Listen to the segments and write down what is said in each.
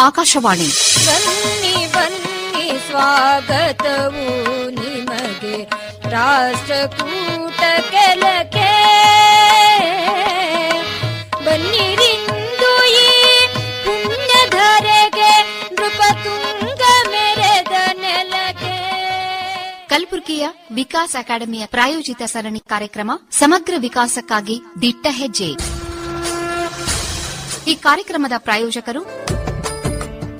ಆಕಾಶವಾಣಿ. ಬನ್ನಿ ಬನ್ನಿ ಸ್ವಾಗತವು ನಿಮಗೆ. ರಾಷ್ಟ್ರಕೂಟ ಕೆಲಕೆ ಬನ್ನಿರಿಂದು ಈ ಪುಣ್ಯಧರೆಗೆ ನೃಪತುಂಗ ಮೆರೆದ ನೆಲಕೆ ಕಲಬುರಗಿಯ ವಿಕಾಸ್ ಅಕಾಡೆಮಿಯ ಪ್ರಾಯೋಜಿತ ಸರಣಿ ಕಾರ್ಯಕ್ರಮ ಸಮಗ್ರ ವಿಕಾಸಕ್ಕಾಗಿ ದಿಟ್ಟ ಹೆಜ್ಜೆ. ಈ ಕಾರ್ಯಕ್ರಮದ ಪ್ರಾಯೋಜಕರು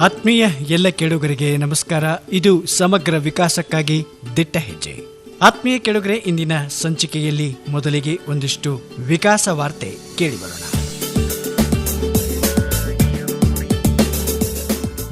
ಆತ್ಮೀಯ ಎಲ್ಲ ಕೇಳುಗರಿಗೆ ನಮಸ್ಕಾರ. ಇದು ಸಮಗ್ರ ವಿಕಾಸಕ್ಕಾಗಿ ದಿಟ್ಟ ಹೆಜ್ಜೆ. ಆತ್ಮೀಯ ಕೇಳುಗರೆ, ಇಂದಿನ ಸಂಚಿಕೆಯಲ್ಲಿ ಮೊದಲಿಗೆ ಒಂದಿಷ್ಟು ವಿಕಾಸ ವಾರ್ತೆ ಕೇಳಿಬರೋಣ.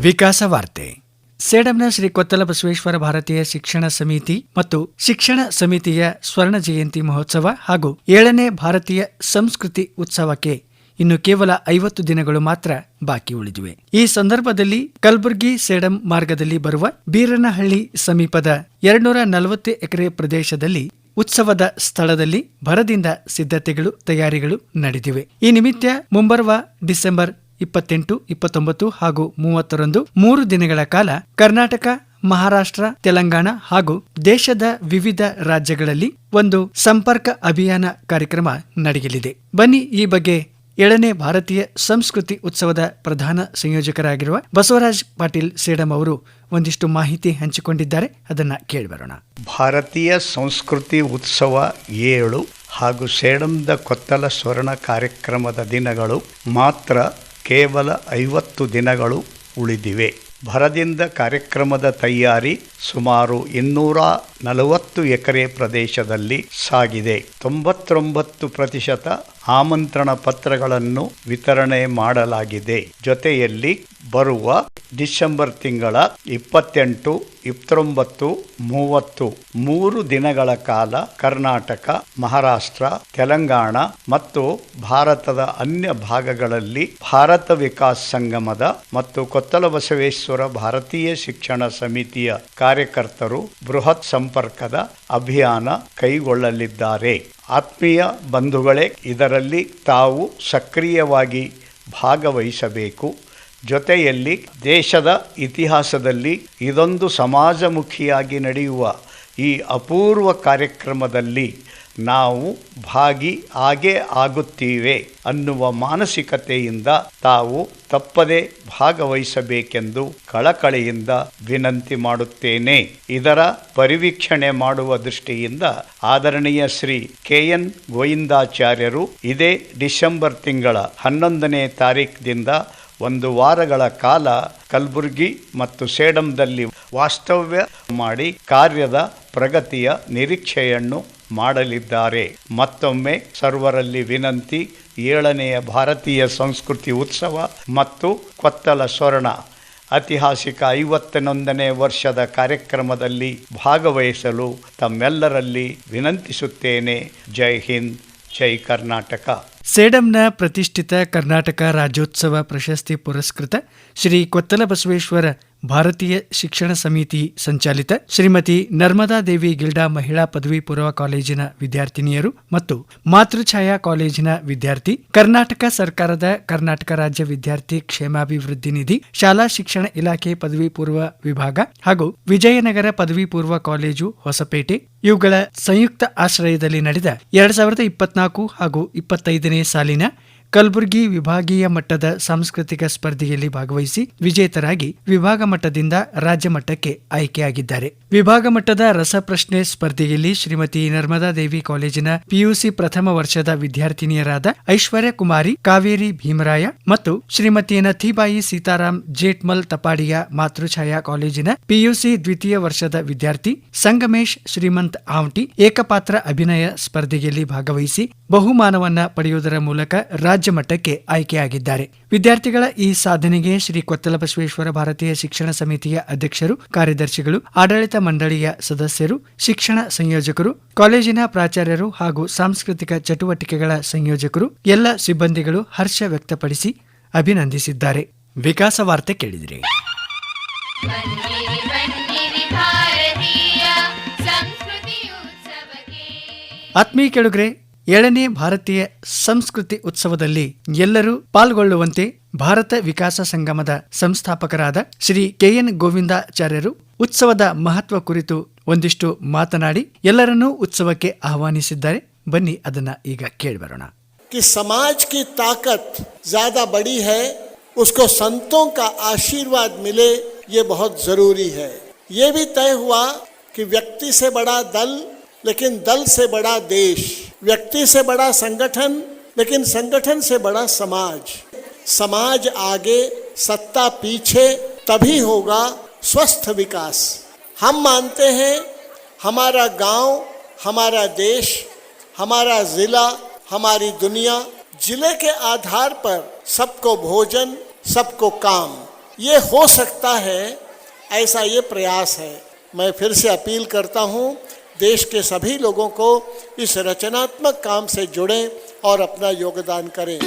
ವಿಕಾಸ ವಾರ್ತೆ. ಸೇಡಂನ ಶ್ರೀ ಕೊತ್ತಲ ಬಸವೇಶ್ವರ ಭಾರತೀಯ ಶಿಕ್ಷಣ ಸಮಿತಿ ಮತ್ತು ಶಿಕ್ಷಣ ಸಮಿತಿಯ ಸ್ವರ್ಣ ಜಯಂತಿ ಮಹೋತ್ಸವ ಹಾಗೂ ಏಳನೇ ಭಾರತೀಯ ಸಂಸ್ಕೃತಿ ಉತ್ಸವಕ್ಕೆ ಇನ್ನು ಕೇವಲ ಐವತ್ತು ದಿನಗಳು ಮಾತ್ರ ಬಾಕಿ ಉಳಿದಿವೆ. ಈ ಸಂದರ್ಭದಲ್ಲಿ ಕಲಬುರಗಿ ಸೇಡಂ ಮಾರ್ಗದಲ್ಲಿ ಬರುವ ಬೀರನಹಳ್ಳಿ ಸಮೀಪದ ಎರಡ್ನೂರ ನಲವತ್ತು ಎಕರೆ ಪ್ರದೇಶದಲ್ಲಿ ಉತ್ಸವದ ಸ್ಥಳದಲ್ಲಿ ಭರದಿಂದ ಸಿದ್ಧತೆಗಳು, ತಯಾರಿಗಳು ನಡೆದಿವೆ. ಈ ನಿಮಿತ್ತ ಮುಂಬರುವ ಡಿಸೆಂಬರ್ ಇಪ್ಪತ್ತೆಂಟು, ಇಪ್ಪತ್ತೊಂಬತ್ತು ಹಾಗೂ ಮೂವತ್ತರಂದು ಮೂರು ದಿನಗಳ ಕಾಲ ಕರ್ನಾಟಕ, ಮಹಾರಾಷ್ಟ್ರ, ತೆಲಂಗಾಣ ಹಾಗೂ ದೇಶದ ವಿವಿಧ ರಾಜ್ಯಗಳಲ್ಲಿ ಒಂದು ಸಂಪರ್ಕ ಅಭಿಯಾನ ಕಾರ್ಯಕ್ರಮ ನಡೆಯಲಿದೆ. ಬನ್ನಿ ಈ ಬಗ್ಗೆ ಏಳನೇ ಭಾರತೀಯ ಸಂಸ್ಕೃತಿ ಉತ್ಸವದ ಪ್ರಧಾನ ಸಂಯೋಜಕರಾಗಿರುವ ಬಸವರಾಜ್ ಪಾಟೀಲ್ ಸೇಡಂ ಅವರು ಒಂದಿಷ್ಟು ಮಾಹಿತಿ ಹಂಚಿಕೊಂಡಿದ್ದಾರೆ. ಅದನ್ನ ಕೇಳಿಬರೋಣ. ಭಾರತೀಯ ಸಂಸ್ಕೃತಿ ಉತ್ಸವ ಏಳು ಹಾಗೂ ಸೇಡಂದ ಕೊತ್ತಲ ಸ್ವರ್ಣ ಕಾರ್ಯಕ್ರಮದ ದಿನಗಳು ಮಾತ್ರ ಕೇವಲ ಐವತ್ತು ದಿನಗಳು ಉಳಿದಿವೆ. ಭರದಿಂದ ಕಾರ್ಯಕ್ರಮದ ತಯಾರಿ ಸುಮಾರು ಇನ್ನೂರ ನಲವತ್ತು ಎಕರೆ ಪ್ರದೇಶದಲ್ಲಿ ಸಾಗಿದೆ. ತೊಂಬತ್ತೊಂಬತ್ತು ಪ್ರತಿಶತ ಆಮಂತ್ರಣ ಪತ್ರಗಳನ್ನು ವಿತರಣೆ ಮಾಡಲಾಗಿದೆ. ಜೊತೆಯಲ್ಲಿ ಬರುವ ಡಿಸೆಂಬರ್ ತಿಂಗಳ ಇಪ್ಪತ್ತೆಂಟು, ಇಪ್ಪತ್ತೊಂಬತ್ತು, ಮೂವತ್ತು, ಮೂರು ದಿನಗಳ ಕಾಲ ಕರ್ನಾಟಕ, ಮಹಾರಾಷ್ಟ್ರ, ತೆಲಂಗಾಣ ಮತ್ತು ಭಾರತದ ಅನ್ಯ ಭಾಗಗಳಲ್ಲಿ ಭಾರತ ವಿಕಾಸ್ ಸಂಗಮದ ಮತ್ತು ಕೊತ್ತಲ ಬಸವೇಶ್ವರ ಭಾರತೀಯ ಶಿಕ್ಷಣ ಸಮಿತಿಯ ಕಾರ್ಯಕರ್ತರು ಬೃಹತ್ ಸಂಪರ್ಕದ ಅಭಿಯಾನ ಕೈಗೊಳ್ಳಲಿದ್ದಾರೆ. ಆತ್ಮೀಯ ಬಂಧುಗಳೇ, ಇದರಲ್ಲಿ ತಾವು ಸಕ್ರಿಯವಾಗಿ ಭಾಗವಹಿಸಬೇಕು. ಜೊತೆಯಲ್ಲಿ ದೇಶದ ಇತಿಹಾಸದಲ್ಲಿ ಇದೊಂದು ಸಮಾಜಮುಖಿಯಾಗಿ ನಡೆಯುವ ಈ ಅಪೂರ್ವ ಕಾರ್ಯಕ್ರಮದಲ್ಲಿ ನಾವು ಭಾಗಿ ಆಗೇ ಆಗುತ್ತೀವೆ ಅನ್ನುವ ಮಾನಸಿಕತೆಯಿಂದ ತಾವು ತಪ್ಪದೆ ಭಾಗವಹಿಸಬೇಕೆಂದು ಕಳಕಳಿಯಿಂದ ವಿನಂತಿ ಮಾಡುತ್ತೇನೆ. ಇದರ ಪರಿವೀಕ್ಷಣೆ ಮಾಡುವ ದೃಷ್ಟಿಯಿಂದ ಆದರಣೀಯ ಶ್ರೀ ಕೆ ಎನ್ ಗೋವಿಂದಾಚಾರ್ಯರು ಇದೇ ಡಿಸೆಂಬರ್ ತಿಂಗಳ ಹನ್ನೊಂದನೇ ತಾರೀಕಿನಿಂದ ಒಂದು ವಾರಗಳ ಕಾಲ ಕಲ್ಬುರ್ಗಿ ಮತ್ತು ಸೇಡಂದಲ್ಲಿ ವಾಸ್ತವ್ಯ ಮಾಡಿ ಕಾರ್ಯದ ಪ್ರಗತಿಯ ನಿರೀಕ್ಷೆಯನ್ನು ಮಾಡಲಿದ್ದಾರೆ. ಮತ್ತೊಮ್ಮೆ ಸರ್ವರಲ್ಲಿ ವಿನಂತಿ, ಏಳನೆಯ ಭಾರತೀಯ ಸಂಸ್ಕೃತಿ ಉತ್ಸವ ಮತ್ತು ಕೊತ್ತಲ ಸ್ವರ್ಣ. ಐತಿಹಾಸಿಕ ಐವತ್ತನೊಂದನೇ ವರ್ಷದ ಕಾರ್ಯಕ್ರಮದಲ್ಲಿ ಭಾಗವಹಿಸಲು ತಮ್ಮೆಲ್ಲರಲ್ಲಿ ವಿನಂತಿಸುತ್ತೇನೆ. ಜೈ ಹಿಂದ್, ಜೈ ಕರ್ನಾಟಕ. ಸೇಡಂನ ಪ್ರತಿಷ್ಠಿತ ಕರ್ನಾಟಕ ರಾಜ್ಯೋತ್ಸವ ಪ್ರಶಸ್ತಿ ಪುರಸ್ಕೃತ ಶ್ರೀ ಕೊತ್ತಲ ಬಸವೇಶ್ವರ ಭಾರತೀಯ ಶಿಕ್ಷಣ ಸಮಿತಿ ಸಂಚಾಲಿತ ಶ್ರೀಮತಿ ನರ್ಮದಾ ದೇವಿ ಗಿಲ್ಡಾ ಮಹಿಳಾ ಪದವಿ ಪೂರ್ವ ಕಾಲೇಜಿನ ವಿದ್ಯಾರ್ಥಿನಿಯರು ಮತ್ತು ಮಾತೃಛಾಯಾ ಕಾಲೇಜಿನ ವಿದ್ಯಾರ್ಥಿ, ಕರ್ನಾಟಕ ಸರ್ಕಾರದ ಕರ್ನಾಟಕ ರಾಜ್ಯ ವಿದ್ಯಾರ್ಥಿ ಕ್ಷೇಮಾಭಿವೃದ್ಧಿ ನಿಧಿ, ಶಾಲಾ ಶಿಕ್ಷಣ ಇಲಾಖೆ ಪದವಿ ಪೂರ್ವ ವಿಭಾಗ ಹಾಗೂ ವಿಜಯನಗರ ಪದವಿ ಪೂರ್ವ ಕಾಲೇಜು ಹೊಸಪೇಟೆ, ಇವುಗಳ ಸಂಯುಕ್ತ ಆಶ್ರಯದಲ್ಲಿ ನಡೆದ ಎರಡ್ ಸಾವಿರದ ಇಪ್ಪತ್ನಾಲ್ಕು ಹಾಗೂ ಇಪ್ಪತ್ತೈದನೇ ಸಾಲಿನ ಕಲಬುರಗಿ ವಿಭಾಗೀಯ ಮಟ್ಟದ ಸಾಂಸ್ಕೃತಿಕ ಸ್ಪರ್ಧೆಯಲ್ಲಿ ಭಾಗವಹಿಸಿ ವಿಜೇತರಾಗಿ ವಿಭಾಗ ಮಟ್ಟದಿಂದ ರಾಜ್ಯ ಮಟ್ಟಕ್ಕೆ ಆಯ್ಕೆಯಾಗಿದ್ದಾರೆ. ವಿಭಾಗ ಮಟ್ಟದ ರಸಪ್ರಶ್ನೆ ಸ್ಪರ್ಧೆಯಲ್ಲಿ ಶ್ರೀಮತಿ ನರ್ಮದಾ ದೇವಿ ಕಾಲೇಜಿನ ಪಿಯುಸಿ ಪ್ರಥಮ ವರ್ಷದ ವಿದ್ಯಾರ್ಥಿನಿಯರಾದ ಐಶ್ವರ್ಯ ಕುಮಾರಿ, ಕಾವೇರಿ ಭೀಮರಾಯ ಮತ್ತು ಶ್ರೀಮತಿ ನಥಿಬಾಯಿ ಸೀತಾರಾಮ್ ಜೇಟ್ಮಲ್ ತಪಾಡಿಯ ಮಾತೃಛಾಯಾ ಕಾಲೇಜಿನ ಪಿಯುಸಿ ದ್ವಿತೀಯ ವರ್ಷದ ವಿದ್ಯಾರ್ಥಿ ಸಂಗಮೇಶ್ ಶ್ರೀಮಂತ್ ಆವಟಿ ಏಕಪಾತ್ರ ಅಭಿನಯ ಸ್ಪರ್ಧೆಯಲ್ಲಿ ಭಾಗವಹಿಸಿ ಬಹುಮಾನವನ್ನ ಪಡೆಯುವುದರ ಮೂಲಕ ರಾಜ್ಯ ರಾಜ್ಯ ಮಟ್ಟಕ್ಕೆ ಆಯ್ಕೆಯಾಗಿದ್ದಾರೆ. ವಿದ್ಯಾರ್ಥಿಗಳ ಈ ಸಾಧನೆಗೆ ಶ್ರೀ ಕೊತ್ತಲ ಬಸವೇಶ್ವರ ಭಾರತೀಯ ಶಿಕ್ಷಣ ಸಮಿತಿಯ ಅಧ್ಯಕ್ಷರು, ಕಾರ್ಯದರ್ಶಿಗಳು, ಆಡಳಿತ ಮಂಡಳಿಯ ಸದಸ್ಯರು, ಶಿಕ್ಷಣ ಸಂಯೋಜಕರು, ಕಾಲೇಜಿನ ಪ್ರಾಚಾರ್ಯರು ಹಾಗೂ ಸಾಂಸ್ಕೃತಿಕ ಚಟುವಟಿಕೆಗಳ ಸಂಯೋಜಕರು, ಎಲ್ಲ ಸಿಬ್ಬಂದಿಗಳು ಹರ್ಷ ವ್ಯಕ್ತಪಡಿಸಿ ಅಭಿನಂದಿಸಿದ್ದಾರೆ. ವಿಕಾಸ ವಾರ್ತೆ ಕೇಳಿದಿರಿ. ಆತ್ಮೀಯ ಕೆಳುಗ್ರೆ ಏಳನೇ ಭಾರತೀಯ ಸಂಸ್ಕೃತಿ ಉತ್ಸವದಲ್ಲಿ ಎಲ್ಲರೂ ಪಾಲ್ಗೊಳ್ಳುವಂತೆ ಭಾರತ ವಿಕಾಸ ಸಂಗಮದ ಸಂಸ್ಥಾಪಕರಾದ ಶ್ರೀ ಕೆಎನ್ ಗೋವಿಂದಾಚಾರ್ಯರು ಉತ್ಸವದ ಮಹತ್ವ ಕುರಿತು ಒಂದಿಷ್ಟು ಮಾತನಾಡಿ ಎಲ್ಲರನ್ನೂ ಉತ್ಸವಕ್ಕೆ ಆಹ್ವಾನಿಸಿದ್ದಾರೆ ಬನ್ನಿ ಅದನ್ನ ಈಗ ಕೇಳಿಬರೋಣ कि समाज की ताकत ज्यादा बड़ी है उसको संतों का आशीर्वाद मिले ये बहुत जरूरी है ये भी तय हुआ कि व्यक्ति से बड़ा दल लेकिन दल से बड़ा देश, व्यक्ति से बड़ा संगठन, लेकिन संगठन से बड़ा समाज। समाज आगे, सत्ता पीछे, तभी होगा स्वस्थ विकास। हम मानते हैं, हमारा गाँव, हमारा देश, हमारा जिला, हमारी दुनिया, ज़िले के आधार पर सबको भोजन, सबको काम। ये हो सकता है, ऐसा ये प्रयास है। मैं फिर से अपील करता हूँ देश के सभी लोगों को इस रचनात्मक काम से जुड़ें और अपना योगदान करें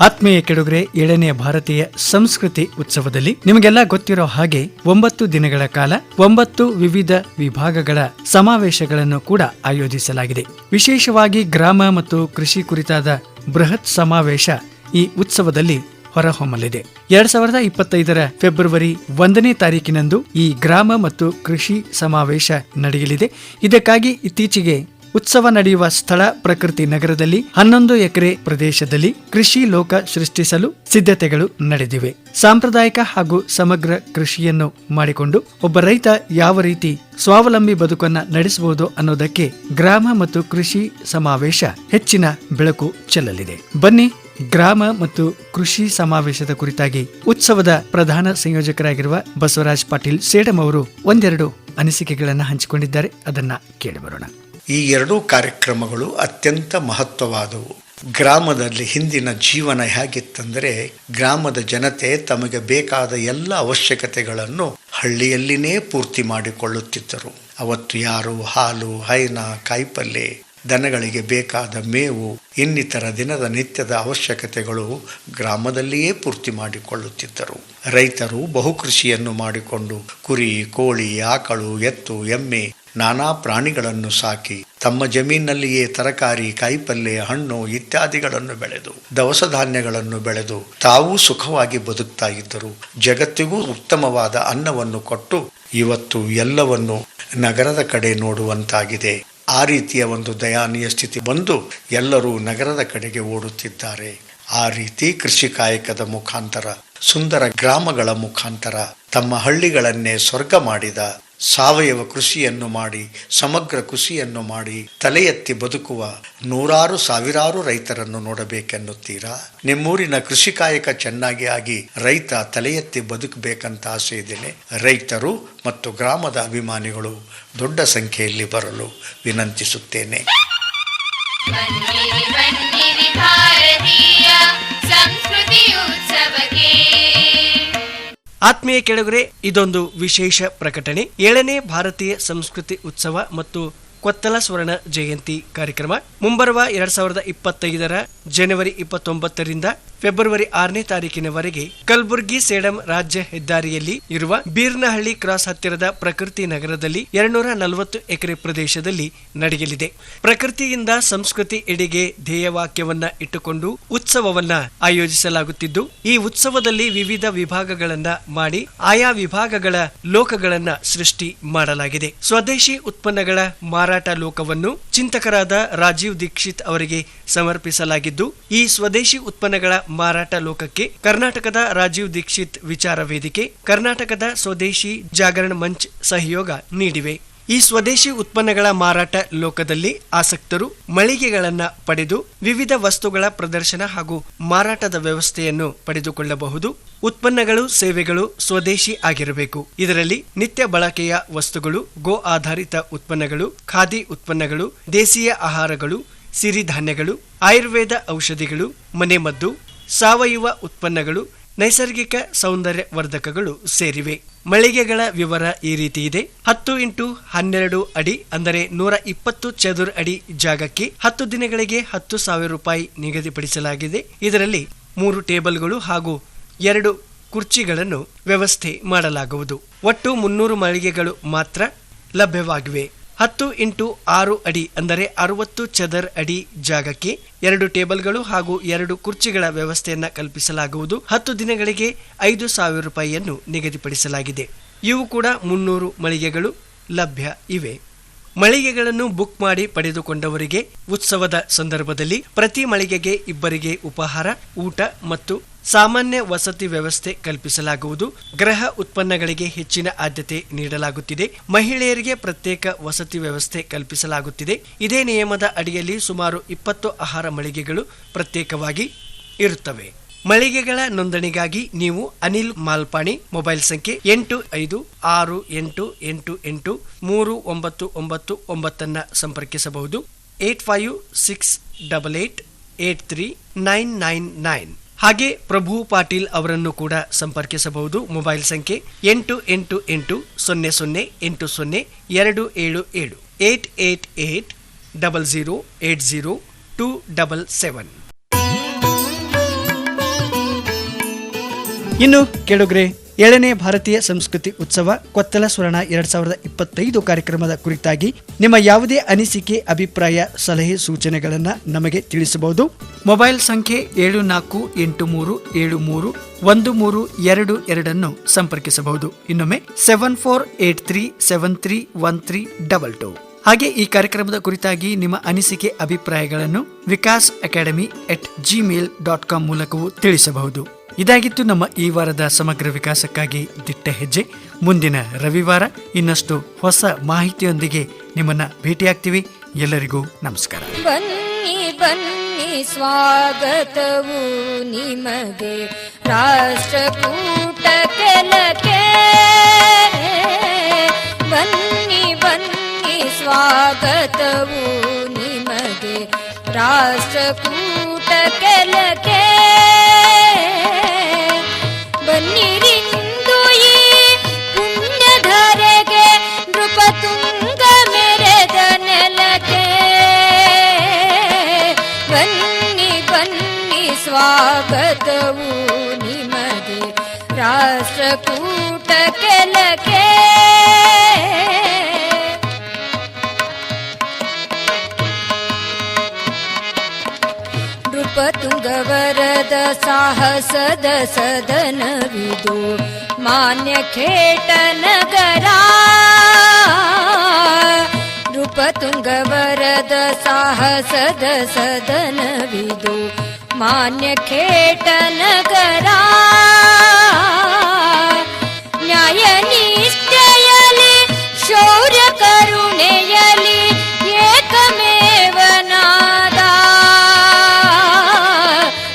ಆತ್ಮೀಯ ಕೆಡುಗರೆ ಏಳನೇ ಭಾರತೀಯ ಸಂಸ್ಕೃತಿ ಉತ್ಸವದಲ್ಲಿ ನಿಮಗೆಲ್ಲ ಗೊತ್ತಿರೋ ಹಾಗೆ ಒಂಬತ್ತು ದಿನಗಳ ಕಾಲ ಒಂಬತ್ತು ವಿವಿಧ ವಿಭಾಗಗಳ ಸಮಾವೇಶಗಳನ್ನು ಕೂಡ ಆಯೋಜಿಸಲಾಗಿದೆ ವಿಶೇಷವಾಗಿ ಗ್ರಾಮ ಮತ್ತು ಕೃಷಿ ಕುರಿತಾದ ಬೃಹತ್ ಸಮಾವೇಶ ಈ ಉತ್ಸವದಲ್ಲಿ ಹೊರಹೊಮ್ಮಲಿದೆ. ಎರಡ್ ಸಾವಿರದ ಇಪ್ಪತ್ತೈದರ ಫೆಬ್ರವರಿ ಒಂದನೇ ತಾರೀಕಿನಂದು ಈ ಗ್ರಾಮ ಮತ್ತು ಕೃಷಿ ಸಮಾವೇಶ ನಡೆಯಲಿದೆ. ಇದಕ್ಕಾಗಿ ಇತ್ತೀಚೆಗೆ ಉತ್ಸವ ನಡೆಯುವ ಸ್ಥಳ ಪ್ರಕೃತಿ ನಗರದಲ್ಲಿ ಹನ್ನೊಂದು ಎಕರೆ ಪ್ರದೇಶದಲ್ಲಿ ಕೃಷಿ ಲೋಕ ಸೃಷ್ಟಿಸಲು ಸಿದ್ಧತೆಗಳು ನಡೆದಿವೆ. ಸಾಂಪ್ರದಾಯಿಕ ಹಾಗೂ ಸಮಗ್ರ ಕೃಷಿಯನ್ನು ಮಾಡಿಕೊಂಡು ಒಬ್ಬ ರೈತ ಯಾವ ರೀತಿ ಸ್ವಾವಲಂಬಿ ಬದುಕನ್ನ ನಡೆಸಬಹುದು ಅನ್ನೋದಕ್ಕೆ ಗ್ರಾಮ ಮತ್ತು ಕೃಷಿ ಸಮಾವೇಶ ಹೆಚ್ಚಿನ ಬೆಳಕು ಚೆಲ್ಲಲಿದೆ. ಬನ್ನಿ ಗ್ರಾಮ ಮತ್ತು ಕೃಷಿ ಸಮಾವೇಶದ ಕುರಿತಾಗಿ ಉತ್ಸವದ ಪ್ರಧಾನ ಸಂಯೋಜಕರಾಗಿರುವ ಬಸವರಾಜ್ ಪಾಟೀಲ್ ಸೇಡಂ ಅವರು ಒಂದೆರಡು ಅನಿಸಿಕೆಗಳನ್ನು ಹಂಚಿಕೊಂಡಿದ್ದಾರೆ. ಅದನ್ನ ಕೇಳಿಬರೋಣ. ಈ ಎರಡೂ ಕಾರ್ಯಕ್ರಮಗಳು ಅತ್ಯಂತ ಮಹತ್ವವಾದವು. ಗ್ರಾಮದಲ್ಲಿ ಹಿಂದಿನ ಜೀವನ ಹೇಗಿತ್ತಂದರೆ ಗ್ರಾಮದ ಜನತೆ ತಮಗೆ ಬೇಕಾದ ಎಲ್ಲ ಅವಶ್ಯಕತೆಗಳನ್ನು ಹಳ್ಳಿಯಲ್ಲಿನೇ ಪೂರ್ತಿ ಮಾಡಿಕೊಳ್ಳುತ್ತಿದ್ದರು. ಅವತ್ತು ಯಾರು ಹಾಲು, ಹೈನ, ಕಾಯಿಪಲ್ಲೆ ದನಗಳಿಗೆ ಬೇಕಾದ ಮೇವು, ಇನ್ನಿತರ ದಿನದ ನಿತ್ಯದ ಅವಶ್ಯಕತೆಗಳು ಗ್ರಾಮದಲ್ಲಿಯೇ ಪೂರ್ತಿ ಮಾಡಿಕೊಳ್ಳುತ್ತಿದ್ದರು. ರೈತರು ಬಹುಕೃಷಿಯನ್ನು ಮಾಡಿಕೊಂಡು ಕುರಿ, ಕೋಳಿ, ಆಕಳು, ಎತ್ತು, ಎಮ್ಮೆ, ನಾನಾ ಪ್ರಾಣಿಗಳನ್ನು ಸಾಕಿ ತಮ್ಮ ಜಮೀನಿನಲ್ಲಿಯೇ ತರಕಾರಿ ಕಾಯಿಪಲ್ಯ ಹಣ್ಣು ಇತ್ಯಾದಿಗಳನ್ನು ಬೆಳೆದು, ದವಸ ಧಾನ್ಯಗಳನ್ನು ಬೆಳೆದು ತಾವೂ ಸುಖವಾಗಿ ಬದುಕ್ತಾ ಇದ್ದರು. ಜಗತ್ತಿಗೂ ಉತ್ತಮವಾದ ಅನ್ನವನ್ನು ಕೊಟ್ಟು ಇವತ್ತು ಎಲ್ಲವನ್ನು ನಗರದ ಕಡೆ ನೋಡುವಂತಾಗಿದೆ. ಆ ರೀತಿಯ ಒಂದು ದಯಾನೀಯ ಸ್ಥಿತಿ ಬಂದು ಎಲ್ಲರೂ ನಗರದ ಕಡೆಗೆ ಓಡುತ್ತಿದ್ದಾರೆ. ಆ ರೀತಿ ಕೃಷಿ ಕಾಯಕದ ಮುಖಾಂತರ, ಸುಂದರ ಗ್ರಾಮಗಳ ಮುಖಾಂತರ ತಮ್ಮ ಹಳ್ಳಿಗಳನ್ನೇ ಸ್ವರ್ಗ ಮಾಡಿದ ಸಾವಯವ ಕೃಷಿಯನ್ನು ಮಾಡಿ, ಸಮಗ್ರ ಕೃಷಿಯನ್ನು ಮಾಡಿ ತಲೆ ಎತ್ತಿ ಬದುಕುವ ನೂರಾರು ಸಾವಿರಾರು ರೈತರನ್ನು ನೋಡಬೇಕೆನ್ನುತ್ತೀರಾ? ನಿಮ್ಮೂರಿನ ಕೃಷಿ ಕಾಯಕ ಚೆನ್ನಾಗಿ ಆಗಿ ರೈತ ತಲೆ ಎತ್ತಿ ಬದುಕಬೇಕಂತ ಆಸೆ ಇದ್ದೇನೆ. ರೈತರು ಮತ್ತು ಗ್ರಾಮದ ಅಭಿಮಾನಿಗಳು ದೊಡ್ಡ ಸಂಖ್ಯೆಯಲ್ಲಿ ಬರಲು ವಿನಂತಿಸುತ್ತೇನೆ. ಸಂಸ್ಕೃತಿ ಆತ್ಮೀಯ ಕೆಳಗರೆ, ಇದೊಂದು ವಿಶೇಷ ಪ್ರಕಟಣೆ. ಏಳನೇ ಭಾರತೀಯ ಸಂಸ್ಕೃತಿ ಉತ್ಸವ ಮತ್ತು ಕೊತ್ತಲ ಸ್ವರ್ಣ ಜಯಂತಿ ಕಾರ್ಯಕ್ರಮ ಮುಂಬರುವ ಎರಡ್ ಸಾವಿರದ ಇಪ್ಪತ್ತೈದರ ಜನವರಿ ಇಪ್ಪತ್ತೊಂಬತ್ತರಿಂದ ಫೆಬ್ರವರಿ ಆರನೇ ತಾರೀಕಿನವರೆಗೆ ಕಲ್ಬುರ್ಗಿ ಸೇಡಂ ರಾಜ್ಯ ಹೆದ್ದಾರಿಯಲ್ಲಿ ಇರುವ ಬೀರ್ನಹಳ್ಳಿ ಕ್ರಾಸ್ ಹತ್ತಿರದ ಪ್ರಕೃತಿ ನಗರದಲ್ಲಿ ಎರಡ್ನೂರ ನಲವತ್ತು ಎಕರೆ ಪ್ರದೇಶದಲ್ಲಿ ನಡೆಯಲಿದೆ. ಪ್ರಕೃತಿಯಿಂದ ಸಂಸ್ಕೃತಿ ಎಡೆಗೆ ಧ್ಯೇಯವಾಕ್ಯವನ್ನ ಇಟ್ಟುಕೊಂಡು ಉತ್ಸವವನ್ನ ಆಯೋಜಿಸಲಾಗುತ್ತಿದ್ದು, ಈ ಉತ್ಸವದಲ್ಲಿ ವಿವಿಧ ವಿಭಾಗಗಳನ್ನ ಮಾಡಿ ಆಯಾ ವಿಭಾಗಗಳ ಲೋಕಗಳನ್ನ ಸೃಷ್ಟಿ ಮಾಡಲಾಗಿದೆ. ಸ್ವದೇಶಿ ಉತ್ಪನ್ನಗಳ ಮಾರಾಟ ಲೋಕವನ್ನು ಚಿಂತಕರಾದ ರಾಜೀವ್ ದೀಕ್ಷಿತ್ ಅವರಿಗೆ ಸಮರ್ಪಿಸಲಾಗಿದ್ದು, ಈ ಸ್ವದೇಶಿ ಉತ್ಪನ್ನಗಳ ಮಾರಾಟ ಲೋಕಕ್ಕೆ ಕರ್ನಾಟಕದ ರಾಜೀವ್ ದೀಕ್ಷಿತ್ ವಿಚಾರ ವೇದಿಕೆ, ಕರ್ನಾಟಕದ ಸ್ವದೇಶಿ ಜಾಗರಣ ಮಂಚ್ ಸಹಯೋಗ ನೀಡಿವೆ. ಈ ಸ್ವದೇಶಿ ಉತ್ಪನ್ನಗಳ ಮಾರಾಟ ಲೋಕದಲ್ಲಿ ಆಸಕ್ತರು ಮಳಿಗೆಗಳನ್ನ ಪಡೆದು ವಿವಿಧ ವಸ್ತುಗಳ ಪ್ರದರ್ಶನ ಹಾಗೂ ಮಾರಾಟದ ವ್ಯವಸ್ಥೆಯನ್ನು ಪಡೆದುಕೊಳ್ಳಬಹುದು. ಉತ್ಪನ್ನಗಳು, ಸೇವೆಗಳು ಸ್ವದೇಶಿ ಆಗಿರಬೇಕು. ಇದರಲ್ಲಿ ನಿತ್ಯ ಬಳಕೆಯ ವಸ್ತುಗಳು, ಗೋ ಆಧಾರಿತ ಉತ್ಪನ್ನಗಳು, ಖಾದಿ ಉತ್ಪನ್ನಗಳು ದೇಶೀಯ ಆಹಾರಗಳು, ಸಿರಿಧಾನ್ಯಗಳು, ಆಯುರ್ವೇದ ಔಷಧಿಗಳು, ಮನೆಮದ್ದು ಸಾವಯವ ಉತ್ಪನ್ನಗಳು, ನೈಸರ್ಗಿಕ ಸೌಂದರ್ಯ ವರ್ಧಕಗಳು ಸೇರಿವೆ. ಮಳಿಗೆಗಳ ವಿವರ ಈ ರೀತಿ ಇದೆ. ಹತ್ತು ಇಂಟು ಹನ್ನೆರಡು ಅಡಿ ಅಂದರೆ ನೂರ ಇಪ್ಪತ್ತು ಚದುರ ಅಡಿ ಜಾಗಕ್ಕೆ ಹತ್ತು ದಿನಗಳಿಗೆ ಹತ್ತು ಸಾವಿರ ರೂಪಾಯಿ ನಿಗದಿಪಡಿಸಲಾಗಿದೆ. ಇದರಲ್ಲಿ ಮೂರು ಟೇಬಲ್ಗಳು ಹಾಗೂ ಎರಡು ಕುರ್ಚಿಗಳನ್ನು ವ್ಯವಸ್ಥೆ ಮಾಡಲಾಗುವುದು. ಒಟ್ಟು ಮುನ್ನೂರು ಮಳಿಗೆಗಳು ಮಾತ್ರ ಲಭ್ಯವಾಗಿವೆ. ಹತ್ತು ಇಂಟು ಆರು ಅಡಿ ಅಂದರೆ ಅರವತ್ತು ಚದರ್ ಅಡಿ ಜಾಗಕ್ಕೆ ಎರಡು ಟೇಬಲ್ಗಳು ಹಾಗೂ ಎರಡು ಕುರ್ಚಿಗಳ ವ್ಯವಸ್ಥೆಯನ್ನು ಕಲ್ಪಿಸಲಾಗುವುದು. ಹತ್ತು ದಿನಗಳಿಗೆ ಐದು ಸಾವಿರ ರೂಪಾಯಿಯನ್ನು ನಿಗದಿಪಡಿಸಲಾಗಿದೆ. ಇವು ಕೂಡ ಮುನ್ನೂರು ಮಳಿಗೆಗಳು ಲಭ್ಯ ಇವೆ. ಮಳಿಗೆಗಳನ್ನು ಬುಕ್ ಮಾಡಿ ಪಡೆದುಕೊಂಡವರಿಗೆ ಉತ್ಸವದ ಸಂದರ್ಭದಲ್ಲಿ ಪ್ರತಿ ಮಳಿಗೆಗೆ ಇಬ್ಬರಿಗೆ ಉಪಹಾರ, ಊಟ ಮತ್ತು ಸಾಮಾನ್ಯ ವಸತಿ ವ್ಯವಸ್ಥೆ ಕಲ್ಪಿಸಲಾಗುವುದು. ಗೃಹ ಉತ್ಪನ್ನಗಳಿಗೆ ಹೆಚ್ಚಿನ ಆದ್ಯತೆ ನೀಡಲಾಗುತ್ತಿದೆ. ಮಹಿಳೆಯರಿಗೆ ಪ್ರತ್ಯೇಕ ವಸತಿ ವ್ಯವಸ್ಥೆ ಕಲ್ಪಿಸಲಾಗುತ್ತಿದೆ. ಇದೇ ನಿಯಮದ ಅಡಿಯಲ್ಲಿ ಸುಮಾರು ಇಪ್ಪತ್ತು ಆಹಾರ ಮಳಿಗೆಗಳು ಪ್ರತ್ಯೇಕವಾಗಿ ಇರುತ್ತವೆ. ಮಳಿಗೆಗಳ ನೋಂದಣಿಗಾಗಿ ನೀವು ಅನಿಲ್ ಮಾಲ್ಪಾಣಿ ಮೊಬೈಲ್ ಸಂಖ್ಯೆ ಎಂಟು ಐದು ಆರು ಎಂಟು ಎಂಟು ಎಂಟು ಮೂರು ಒಂಬತ್ತು ಒಂಬತ್ತು ಒಂಬತ್ತನ್ನ ಸಂಪರ್ಕಿಸಬಹುದು. Eight five six double eight eight three nine nine nine. ಹಾಗೆ ಪ್ರಭು ಪಾಟೀಲ್ ಅವರನ್ನು ಕೂಡ ಸಂಪರ್ಕಿಸಬಹುದು. ಮೊಬೈಲ್ ಸಂಖ್ಯೆ ಎಂಟು ಎಂಟು ಎಂಟು ಸೊನ್ನೆ ಸೊನ್ನೆ ಎಂಟು ಸೊನ್ನೆ ಎರಡು ಏಳು ಏಳು. Eight eight eight double zero eight zero two double seven. ಇನ್ನು ಕೆಳಗ್ರೆ ಏಳನೇ ಭಾರತೀಯ ಸಂಸ್ಕೃತಿ ಉತ್ಸವ ಕೊತ್ತಲ ಸ್ವರ್ಣ ಎರಡ್ ಸಾವಿರದ ಇಪ್ಪತ್ತೈದು ಕಾರ್ಯಕ್ರಮದ ಕುರಿತಾಗಿ ನಿಮ್ಮ ಯಾವುದೇ ಅನಿಸಿಕೆ, ಅಭಿಪ್ರಾಯ, ಸಲಹೆ, ಸೂಚನೆಗಳನ್ನು ನಮಗೆ ತಿಳಿಸಬಹುದು. ಮೊಬೈಲ್ ಸಂಖ್ಯೆ ಏಳು ನಾಲ್ಕು ಎಂಟು ಮೂರು ಏಳು ಮೂರು ಒಂದು ಮೂರು ಎರಡು ಎರಡನ್ನು ಸಂಪರ್ಕಿಸಬಹುದು. ಇನ್ನೊಮ್ಮೆ seven four eight three seven three one three double two. ಹಾಗೆ ಈ ಕಾರ್ಯಕ್ರಮದ ಕುರಿತಾಗಿ ನಿಮ್ಮ ಅನಿಸಿಕೆ, ಅಭಿಪ್ರಾಯಗಳನ್ನು Vikas academy at Gmail dot com ಮೂಲಕವೂ ತಿಳಿಸಬಹುದು. ಇದಾಗಿತ್ತು ನಮ್ಮ ಈ ವಾರದ ಸಮಗ್ರ ವಿಕಾಸಕ್ಕಾಗಿ ದಿಟ್ಟ ಹೆಜ್ಜೆ. ಮುಂದಿನ ರವಿವಾರ ಇನ್ನಷ್ಟು ಹೊಸ ಮಾಹಿತಿಯೊಂದಿಗೆ ನಿಮ್ಮನ್ನ ಭೇಟಿಯಾಗ್ತೀವಿ. ಎಲ್ಲರಿಗೂ ನಮಸ್ಕಾರ. ಬನ್ನಿ ಬನ್ನಿ ಸ್ವಾಗತವು ನಿಮಗೆ. ರಾಷ್ಟ್ರಕೂಟ ಕೆಲಕ್ಕೆ राष्ट्र कूटे नृप तु गरद साहसद सदन विदो मान्य न गरा नृप तु साहसद सदन मान्यखेटनगरा। न्यायनिश्चयलि शौर्य एकमेव नादा।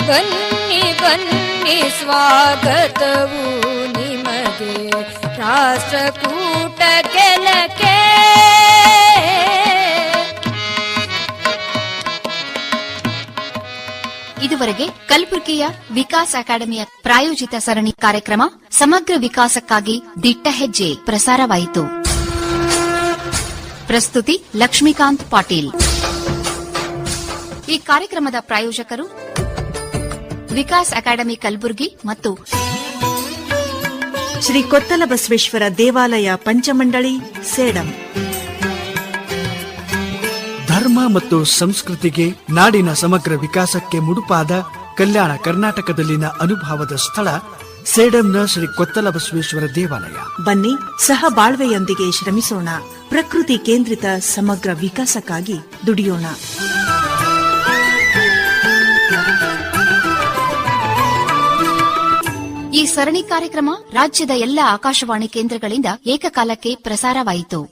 बन्नि बन्नि स्वागतौनि निमगे राष्ट्रकू ಇದುವರೆಗೆ ಕಲಬುರಗಿಯ ವಿಕಾಸ್ ಅಕಾಡೆಮಿಯ ಪ್ರಾಯೋಜಿತ ಸರಣಿ ಕಾರ್ಯಕ್ರಮ ಸಮಗ್ರ ವಿಕಾಸಕ್ಕಾಗಿ ದಿಟ್ಟ ಹೆಜ್ಜೆ ಪ್ರಸಾರವಾಯಿತು. ಪ್ರಸ್ತುತಿ ಲಕ್ಷ್ಮೀಕಾಂತ್ ಪಾಟೀಲ್. ಈ ಕಾರ್ಯಕ್ರಮದ ಪ್ರಾಯೋಜಕರು ವಿಕಾಸ್ ಅಕಾಡೆಮಿ ಕಲಬುರಗಿ ಮತ್ತು ಶ್ರೀ ಕೊತ್ತಲ ಬಸವೇಶ್ವರ ದೇವಾಲಯ ಪಂಚಮಂಡಳಿ, ಸೇಡಂ. ಧರ್ಮ ಮತ್ತು ಸಂಸ್ಕೃತಿಗೆ ನಾಡಿನ ಸಮಗ್ರ ವಿಕಾಸಕ್ಕೆ ಮುಡುಪಾದ ಕಲ್ಯಾಣ ಕರ್ನಾಟಕದಲ್ಲಿನ ಅನುಭವದ ಸ್ಥಳ ಸೇಡಂನ ಶ್ರೀ ಕೊತ್ತಲ ಬಸವೇಶ್ವರ ದೇವಾಲಯ. ಬನ್ನಿ ಸಹ ಬಾಳ್ವೆಯೊಂದಿಗೆ ಶ್ರಮಿಸೋಣ. ಪ್ರಕೃತಿ ಕೇಂದ್ರಿತ ಸಮಗ್ರ ವಿಕಾಸಕ್ಕಾಗಿ ದುಡಿಯೋಣ. ಈ ಸರಣಿ ಕಾರ್ಯಕ್ರಮ ರಾಜ್ಯದ ಎಲ್ಲ ಆಕಾಶವಾಣಿ ಕೇಂದ್ರಗಳಿಂದ ಏಕಕಾಲಕ್ಕೆ ಪ್ರಸಾರವಾಯಿತು.